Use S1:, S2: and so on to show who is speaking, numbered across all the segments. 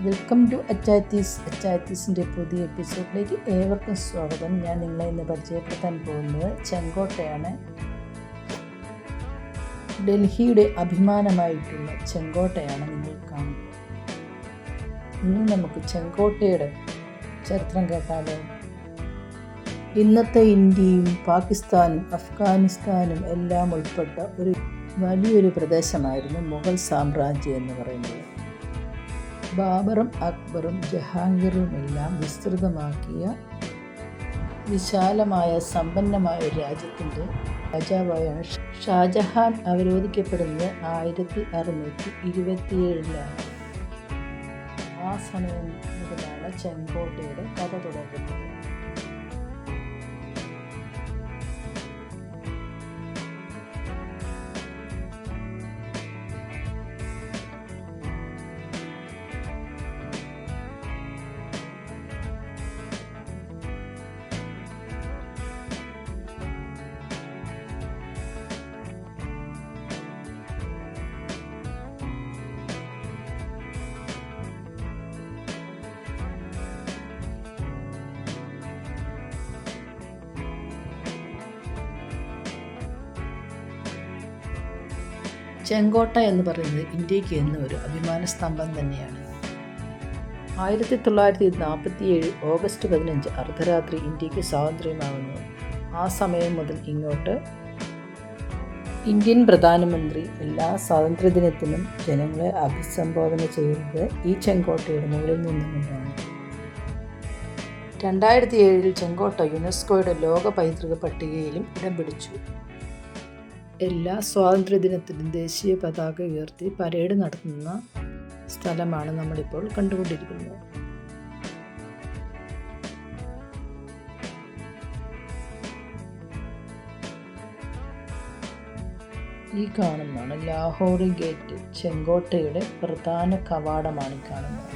S1: Welcome to Achayathees അച്ചായത്തീസിന്റെ പുതിയ എപ്പിസോഡിലേക്ക് ഏവർക്കും സ്വാഗതം. ഞാൻ നിങ്ങളെ ഇന്ന് പരിചയപ്പെടുത്താൻ പോകുന്നത് ചെങ്കോട്ടയാണ്. ഡൽഹിയുടെ അഭിമാനമായിട്ടുള്ള ചെങ്കോട്ടയാണ് നിങ്ങൾ കാണുന്നത്. ഇനി നമുക്ക് ചെങ്കോട്ടയുടെ ചരിത്രം കേട്ടാലോ? ഇന്നത്തെ ഇന്ത്യയും പാകിസ്ഥാനും അഫ്ഗാനിസ്ഥാനും എല്ലാം ഉൾപ്പെട്ട ഒരു വലിയൊരു പ്രദേശമായിരുന്നു മുഗൾ സാമ്രാജ്യം എന്ന് പറയുന്നത്. ബാബറും അക്ബറും ജഹാംഗീറും എല്ലാം വിസ്തൃതമാക്കിയ വിശാലമായ സമ്പന്നമായ ഒരു രാജ്യത്തിന്റെ രാജാവായാണ് ഷാജഹാൻ അവരോധിക്കപ്പെടുന്നത് ആയിരത്തി അറുന്നൂറ്റി ഇരുപത്തിയേഴിലാണ്. ആ സമയം മുതലാണ് ചെങ്കോട്ടയുടെ കഥ തുടങ്ങുന്നത്. ചെങ്കോട്ട എന്ന് പറയുന്നത് ഇന്ത്യയ്ക്ക് എന്ന ഒരു അഭിമാന സ്തംഭം തന്നെയാണ്. ആയിരത്തി തൊള്ളായിരത്തി നാൽപ്പത്തി ഏഴ് ഓഗസ്റ്റ് പതിനഞ്ച് അർദ്ധരാത്രി ഇന്ത്യയ്ക്ക് സ്വാതന്ത്ര്യമാകുന്നു ആ സമയം മുതൽ ഇങ്ങോട്ട് ഇന്ത്യൻ പ്രധാനമന്ത്രി എല്ലാ സ്വാതന്ത്ര്യദിനത്തിനും ജനങ്ങളെ അഭിസംബോധന ചെയ്യുന്നത് ഈ ചെങ്കോട്ടയുടെ മുകളിൽ നിന്നുകൊണ്ടാണ്. രണ്ടായിരത്തി ഏഴിൽ ചെങ്കോട്ട യുനെസ്കോയുടെ ലോക പൈതൃക പട്ടികയിലും ഇടം പിടിച്ചു. എല്ലാ സ്വാതന്ത്ര്യദിനത്തിലും ദേശീയ പതാക ഉയർത്തി പരേഡ് നടത്തുന്ന സ്ഥലമാണ് നമ്മളിപ്പോൾ കണ്ടുകൊണ്ടിരിക്കുന്നത്. ഈ കാണുന്നതാണ് ലാഹോർ ഗേറ്റ്. ചെങ്കോട്ടയുടെ പ്രധാന കവാടമാണ് ഈ കാണുന്നത്.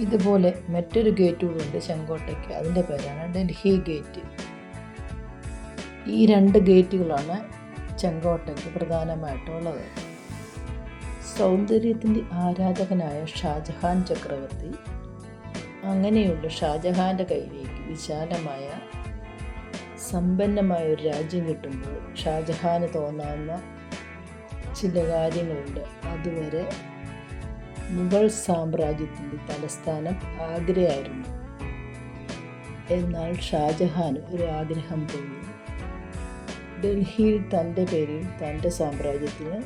S1: ഇതുപോലെ മറ്റൊരു ഗേറ്റ് കൂടെ ഉണ്ട് ചെങ്കോട്ടയ്ക്ക്. അതിന്റെ പേരാണ് ഡൽഹി ഗേറ്റ്. ഈ രണ്ട് ഗേറ്റുകളാണ് ചെങ്കോട്ടയ്ക്ക് പ്രധാനമായിട്ടുള്ളത്. സൗന്ദര്യത്തിന്റെ ആരാധകനായ ഷാജഹാൻ ചക്രവർത്തി അങ്ങനെയുള്ള ഷാജഹാന്റെ കയ്യിലേക്ക് വിശാലമായ സമ്പന്നമായ ഒരു രാജ്യം കിട്ടുമ്പോൾ ഷാജഹാന് തോന്നാവുന്ന ചില കാര്യങ്ങളുണ്ട്. അതുവരെ മുഗൾ സാമ്രാജ്യത്തിന്റെ തലസ്ഥാനം ആഗ്രയായിരുന്നു. എന്നാൽ ഷാജഹാന് ഒരു ആഗ്രഹം തോന്നി. ഡൽഹിയിൽ തന്റെ പേരിൽ തന്റെ സാമ്രാജ്യത്തിന്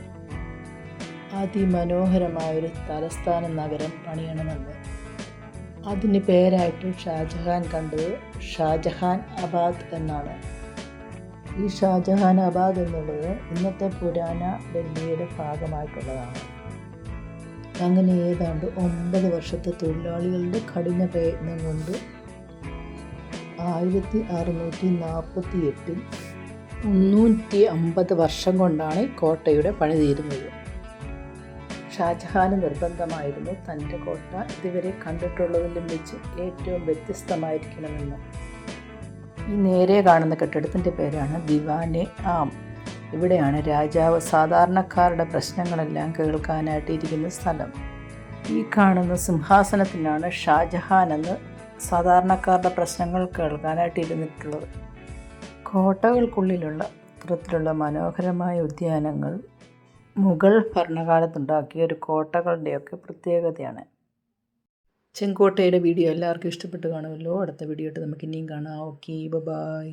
S1: അതിമനോഹരമായൊരു തലസ്ഥാന നഗരം പണിയണമെന്ന്. അതിന് പേരായിട്ട് ഷാജഹാൻ കണ്ടത് ഷാജഹാൻ അബാദ് എന്നാണ്. ഈ ഷാജഹാൻ അബാദ് എന്നുള്ളത് ഇന്നത്തെ പുരാന ഡൽഹിയുടെ ഭാഗമായിട്ടുള്ളതാണ്. അങ്ങനെ ഏതാണ്ട് ഒമ്പത് വർഷത്തെ തൊഴിലാളികളുടെ കഠിന പ്രയത്നം കൊണ്ട് ആയിരത്തി അറുന്നൂറ്റി നാൽപ്പത്തി എട്ടിൽ മുന്നൂറ്റി അമ്പത് വർഷം കൊണ്ടാണ് ഈ കോട്ടയുടെ പണി തീരുന്നത്. ഷാജഹാന് നിർബന്ധമായിരുന്നു തന്റെ കോട്ട ഇതുവരെ കണ്ടിട്ടുള്ളതിലും വെച്ച് ഏറ്റവും വ്യത്യസ്തമായിരിക്കണമെന്ന്. ഈ നേരെ കാണുന്ന കെട്ടിടത്തിന്റെ പേരാണ് ദിവാനെ ആം. ഇവിടെയാണ് രാജാവ് സാധാരണക്കാരുടെ പ്രശ്നങ്ങളെല്ലാം കേൾക്കാനായിട്ടിരിക്കുന്ന സ്ഥലം. ഈ കാണുന്ന സിംഹാസനത്തിലാണ് ഷാജഹാൻ എന്ന് സാധാരണക്കാരുടെ പ്രശ്നങ്ങൾ കേൾക്കാനായിട്ട് ഇരുന്നിട്ടുള്ളത് കോട്ടകൾക്കുള്ളിലുള്ള ഇത്തരത്തിലുള്ള മനോഹരമായ ഉദ്യാനങ്ങൾ മുഗൾ ഭരണകാലത്തുണ്ടാക്കിയ ഒരു കോട്ടകളുടെയൊക്കെ പ്രത്യേകതയാണ്. ചെങ്കോട്ടയുടെ വീഡിയോ എല്ലാവർക്കും ഇഷ്ടപ്പെട്ട് കാണുമല്ലോ. അടുത്ത വീഡിയോ ആയിട്ട് നമുക്ക് ഇനിയും കാണാം. Okay bye